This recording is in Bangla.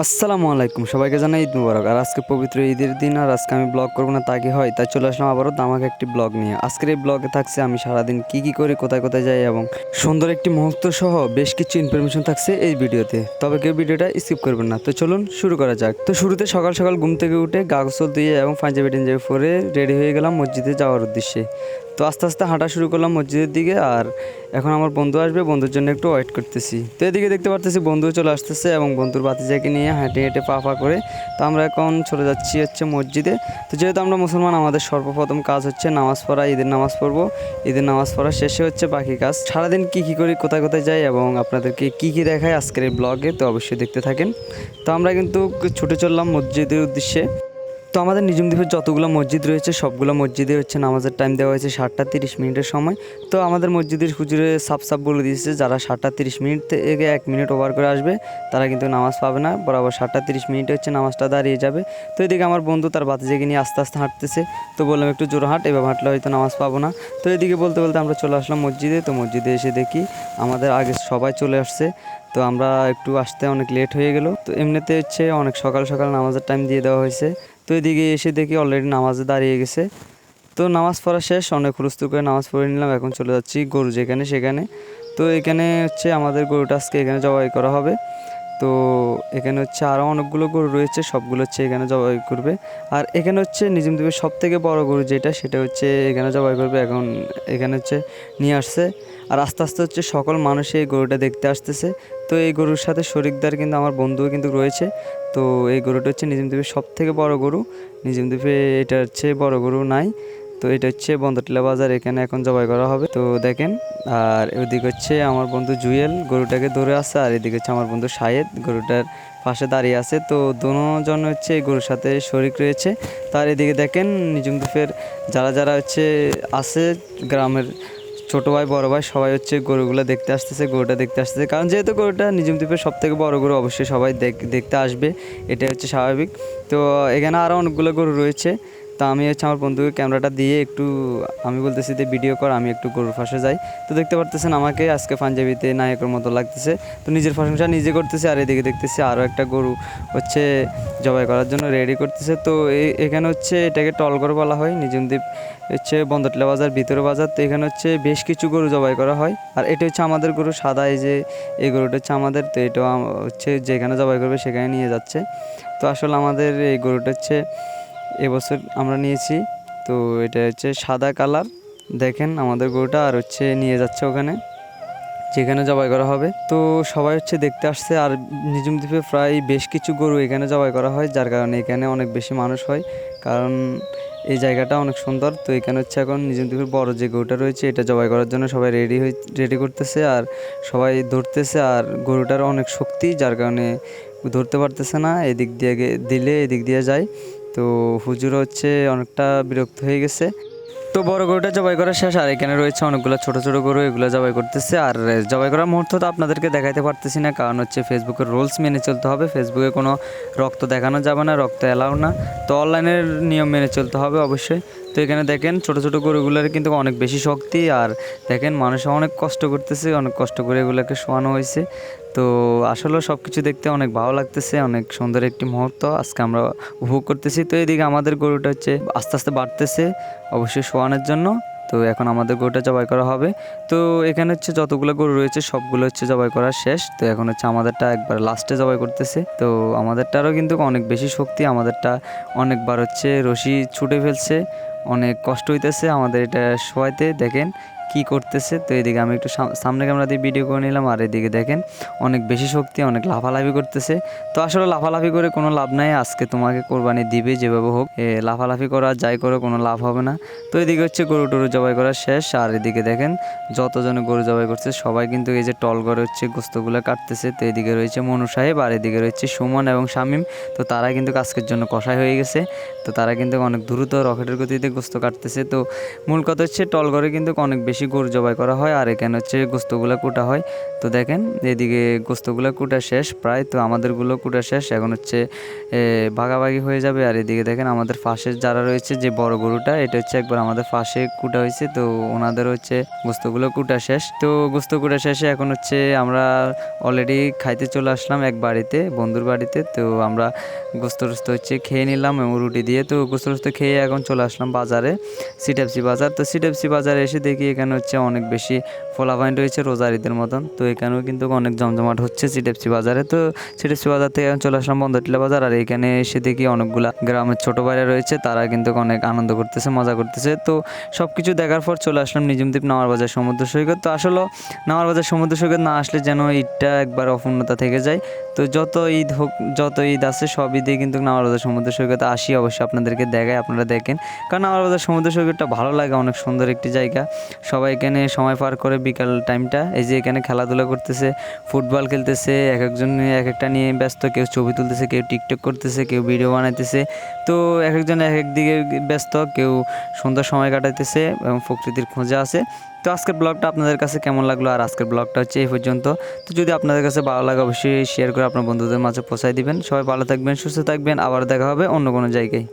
আসসালামু আলাইকুম, সবাইকে জানাই ঈদ মুবারক। আর আজকে পবিত্র ঈদের দিন, আর আজকে আমি ব্লগ করব না, তা কি হয়? তাই চলে আসলাম আবারও দামাকে একটি ব্লগ নিয়ে। আজকের এই ব্লগে থাকছে আমি সারাদিন কি কি করে, কোথায় কোথায় যাই এবং সুন্দর একটি মুহূর্ত সহ বেশ কিছু ইনফরমেশন থাকছে এই ভিডিওতে। তবে কেউ ভিডিওটা স্কিপ করবেন না। তো চলুন শুরু করা যাক। তো শুরুতে সকাল সকাল ঘুম থেকে উঠে গা গোসল দিয়ে এবং পাঞ্জাবি টেঞ্জাবি পরে রেডি হয়ে গেলাম মসজিদে যাওয়ার উদ্দেশ্যে। তো আস্তে আস্তে হাঁটা শুরু করলাম মসজিদের দিকে আর এখন আমার বন্ধু আসবে, বন্ধুর জন্য একটু ওয়েট করতেছি। তো এদিকে দেখতে পারতেছি বন্ধু চলে আসতেছে এবং বন্ধুর বাতিজাকে নিয়ে হেঁটে হেঁটে পা পা করে তো আমরা এখন চলে যাচ্ছি হচ্ছে মসজিদে। তো যেহেতু আমরা মুসলমান, আমাদের সর্বপ্রথম কাজ হচ্ছে নামাজ পড়া, ঈদের নামাজ পড়ব। ঈদের নামাজ পড়া শেষে হচ্ছে বাকি কাজ। সারাদিন কী কী করি, কোথায় কোথায় যাই এবং আপনাদেরকে কী কী দেখায় আজকের এই ব্লগে তো অবশ্যই দেখতে থাকেন। তো আমরা কিন্তু ছুটে চললাম মসজিদের উদ্দেশ্যে। তো আমাদের নিজম দ্বীপের যতগুলো মসজিদ রয়েছে, সবগুলো মসজিদে হচ্ছে নামাজের টাইম দেওয়া হয়েছে সাতটা তিরিশ মিনিটের সময়। তো আমাদের মসজিদের হুজুরে সাপ সাপ বলে দিয়েছে, যারা সাতটা তিরিশ মিনিট থেকে এক মিনিট ওভার করে আসবে, তারা কিন্তু নামাজ পাবে না। বরাবর সাতটা তিরিশ মিনিটে হচ্ছে নামাজটা দাঁড়িয়ে যাবে। তো এদিকে আমার বন্ধু তার বাতিজাকে নিয়ে আস্তে আস্তে হাঁটতেছে। তো বললাম, একটু জোর হাঁট, এভাবে হাঁটলে হয়তো নামাজ পাবো না। তো এদিকে বলতে বলতে আমরা চলে আসলাম মসজিদে। তো মসজিদে এসে দেখি আমাদের আগে সবাই চলে আসছে। তো আমরা একটু আসতে অনেক লেট হয়ে গেল। তো এমনিতে হচ্ছে অনেক সকাল সকাল নামাজের টাইম দিয়ে দেওয়া হয়েছে। তো এদিকে এসে দেখি অলরেডি নামাজে দাঁড়িয়ে গেছে। তো নামাজ পড়া শেষ, অনেক হুলস্থুল করে নামাজ পড়ে নিলাম, এখন চলে যাচ্ছি গরু যেখানে সেখানে। তো এখানে হচ্ছে আমাদের গরুটা আজকে এখানে জবাই করা হবে। তো এখানে হচ্ছে আরও অনেকগুলো গরু রয়েছে, সবগুলো হচ্ছে এখানে জবাই করবে। আর এখানে হচ্ছে নিজম দ্বীপের সব থেকে বড় গরু যেটা, সেটা হচ্ছে এখানে জবাই করবে, এখন এখানে হচ্ছে নিয়ে আসছে। আর আস্তে আস্তে হচ্ছে সকল মানুষ এই গরুটা দেখতে আসতেছে। তো এই গরুর সাথে শরিকদার কিন্তু আমার বন্ধুও কিন্তু রয়েছে। তো এই গরুটা হচ্ছে নিজম দ্বীপের সব থেকে বড় গরু নিজম দ্বীপে এটা হচ্ছে বড় গরু নাই। তো এটা হচ্ছে বন্দরটিলা বাজার, এখানে এখন জবাই করা হবে। তো দেখেন, আর ওদিকে হচ্ছে আমার বন্ধু জুয়েল গরুটাকে ধরে আছে, আর এদিকে হচ্ছে আমার বন্ধু শাহেদ গরুটার পাশে দাঁড়িয়ে আছে। তো দুজন হচ্ছে এই গরুর সাথে শরিক রয়েছে। তার এদিকে দেখেন নিজম দ্বীপের যারা যারা হচ্ছে আছে, গ্রামের ছোট ভাই, বড় ভাই, সবাই হচ্ছে গরুগুলো দেখতে আসতেছে, গরুটা দেখতে আসতেছে। কারণ যেহেতু গরুটা নিজম দ্বীপের সব থেকে বড় গরু, অবশ্যই সবাই দেখ- দেখতে আসবে। এটা হচ্ছে স্বাভাবিক। তো এখানে আরও অনেকগুলো গরু রয়েছে। তা আমি হচ্ছে আমার বন্ধুকে ক্যামেরাটা দিয়ে একটু, আমি বলতেছি যে ভিডিও কর, আমি একটু গরুর পাশে যাই। তো দেখতে পারতেছেন আমাকে, আজকে পাঞ্জাবিতে নায়কের মতো লাগতেছে। তো নিজের প্রশংসা নিজে করতেছে, আর এদিকে দেখতেছি আরও একটা গরু হচ্ছে জবাই করার জন্য রেডি করতেছে। তো এখানে হচ্ছে এটাকে টলগর বলা হয় নিজম দ্বীপ হচ্ছে বন্দরটিলা বাজার, ভিতরে বাজার। তো এখানে হচ্ছে বেশ কিছু গরু জবাই করা হয়। আর এটা হচ্ছে আমাদের গরু সাদা, এই যে এই গরুটা হচ্ছে আমাদের, তো এটাও হচ্ছে যেখানে জবাই করবে সেখানে নিয়ে যাচ্ছে। তো আসলে আমাদের এই গরুটা হচ্ছে এবছর আমরা নিয়েছি। তো এটা হচ্ছে সাদা কালার। দেখেন আমাদের গরুটা, আর হচ্ছে নিয়ে যাচ্ছে ওখানে। যেখানে জবাই করা হবে। তো সবাই হচ্ছে দেখতে আসছে, আর নিজুম দ্বীপে প্রায় বেশ কিছু গরু এখানে জবাই করা হয়, যার কারণে এখানে অনেক বেশি মানুষ হয়। কারণ এই জায়গাটা অনেক সুন্দর। তো এখানে হচ্ছে এখন নিজুম দ্বীপের বড় যে গরুটা রয়েছে, এটা জবাই করার জন্য সবাই রেডি হয়ে রেডি করতেছে। আর সবাই ধরতেছে, আর গরুটার অনেক শক্তি, যার কারণে ধরতে পারতেছে না। এদিক দিয়ে দিলে এদিক দিয়ে যায়। তো হুজুর হচ্ছে অনেকটা বিরক্ত হয়ে গেছে। তো বড় গরুটা জবাই করা শেষ, আর এখানে রয়েছে অনেকগুলো ছোট ছোট গরু, এগুলো জবাই করতেছে। আর জবাই করার মুহূর্ত তো আপনাদেরকে দেখাইতে পারতেছি না, কারণ হচ্ছে ফেসবুকের রুলস মেনে চলতে হবে। ফেসবুকে কোনো রক্ত দেখানো যাবে না, রক্ত অ্যালাউ না। তো অনলাইনের নিয়ম মেনে চলতে হবে অবশ্যই। তো এখানে দেখেন ছোট ছোট গরুগুলোর কিন্তু অনেক বেশি শক্তি আর দেখেন মানুষ অনেক কষ্ট করতেছে, অনেক কষ্ট করে এগুলোকে শোয়ানো হয়েছে। তো আসলে সব কিছু দেখতে অনেক ভালো লাগতেছে, অনেক সুন্দর একটি মুহূর্ত। আজকে আমরা উপভোগ করতেছি। তো এদিকে আমাদের গরুটা হচ্ছে আস্তে আস্তে বাড়তেছে অবশ্যই শোয়ানোর জন্য। তো এখন আমাদের গরুটা জবাই করা হবে। তো এখানে হচ্ছে যতগুলো গরু রয়েছে, সবগুলো হচ্ছে জবাই করা শেষ। তো এখন হচ্ছে আমাদেরটা একবার লাস্টে জবাই করতেছে। তো আমাদেরটারও কিন্তু অনেক বেশি শক্তি, আমাদেরটা অনেকবার হচ্ছে রশি ছুটে ফেলছে, অনেক কষ্ট হইতেছে আমাদের এটা শোয়াইতে। দেখেন কি করতেছে, তো এদিকে আমি একটু সাম- সামনে ক্যামেরা দিয়ে ভিডিও করে নিলাম, আর এদিকে দেখেন অনেক বেশি শক্তি, অনেক লাফালাফি করতেছে। তো আসলে লাফালাফি করে কোনো লাভ নাই, আজকে তোমাকে কোরবানি দিবে যেভাবে হোক। এ, লাফালাফি করা যাই করো, কোনো লাভ হবে না। তো এদিকে হচ্ছে গরু টরু জবাই করা শেষ, আর এদিকে দেখেন যতজনে গরু জবাই করছে, সবাই কিন্তু এই যে টল করে হচ্ছে গোস্তগুলো কাটতেছে। তো এদিকে রয়েছে মনু সাহেব, আর এদিকে রয়েছে সুমন এবং শামিম। তো তারা কিন্তু আজকের জন্য কষাই হয়ে গেছে। তো তারা কিন্তু অনেক দ্রুত রকেটের গতিতে গোস্ত কাটতেছে। তো মূল কথা হচ্ছে টল করে কিন্তু অনেক বেশি বেশি গরু জবাই করা হয় আর এখানে হচ্ছে গোস্তগুলো কুটা হয়। তো দেখেন, এদিকে গোস্তগুলো কুটা শেষ, প্রায় তো আমাদেরগুলো কুটা শেষ, এখন হচ্ছে ভাগাভাগি হয়ে যাবে। আর এদিকে দেখেন, আমাদের পাশে যারা রয়েছে যে বড় গরুটা, এটা হচ্ছে একবার আমাদের পাশে কুটা হয়েছে, তো ওনাদের হচ্ছে গোস্তগুলো কুটা শেষ। তো গোস্ত কুটা শেষে এখন হচ্ছে আমরা অলরেডি খাইতে চলে আসলাম এক বাড়িতে, বন্ধুর বাড়িতে। তো আমরা গোস্ত টোস্ত হচ্ছে খেয়ে নিলাম এবং রুটি দিয়ে, তো গোস্ত টোস্ত খেয়ে এখন চলে আসলাম বাজারে সিটেপসি বাজার। তো সিটেপসি বাজারে এসে দেখি এখানে হচ্ছে অনেক বেশি ফলাফাইন রয়েছে রোজারিদের মতন। তো এখানেও কিন্তু অনেক জমজমাট হচ্ছে সিটেপসি বাজারে। তো সিটেপসি বাজার থেকে চলে আসলাম বন্ধটিলা বাজার। আর এখানে এসে দেখি অনেকগুলা গ্রামের ছোট ভাইরা রয়েছে। তারা কিন্তু অনেক আনন্দ করতেছে, মজা করতেছে। তো সব কিছু দেখার পর চলে আসলাম নিজুমদ্বীপ নামার বাজার সমুদ্র সৈকত। তো আসলে নামার বাজার সমুদ্র সৈকত না আসলে যেন ঈদটা একবার অপূর্ণতা থেকে যায়। তো যত ঈদ হোক, যত ঈদ আছে, সব ঈদে কিন্তু নামার বাজার সমুদ্র সৈকতে আসি। অবশ্যই আপনাদেরকে দেখায় আপনারা দেখেন। কারণ নামার বাজার সমুদ্র সৈকতটা ভালো লাগে, অনেক সুন্দর একটি জায়গা। সবাই এখানে সময় পার করে বিকাল টাইমটা এই যে এখানে খেলাধুলা করতেছে, ফুটবল খেলতেছে এক একজন এক একটা নিয়ে ব্যস্ত, কেউ ছবি তুলতেছে, কেউ টিকটক করতেছে, কেউ ভিডিও বানাইতেছে। তো এক একজন এক এক দিকে ব্যস্ত, কেউ সুন্দর সময় কাটাইতেছে এবং প্রকৃতির খোঁজা আছে। তো আজকের ব্লগটা আপনাদের কাছে কেমন লাগল? আর আজকের ব্লগটা হচ্ছে এই পর্যন্ত। তো যদি আপনাদের কাছে ভালো লাগে, অবশ্যই শেয়ার করে আপনার বন্ধুদের মাঝে পৌঁছায় দিবেন। সবাই ভালো থাকবেন, সুস্থ থাকবেন। আবার দেখা হবে অন্য কোনো জায়গায়।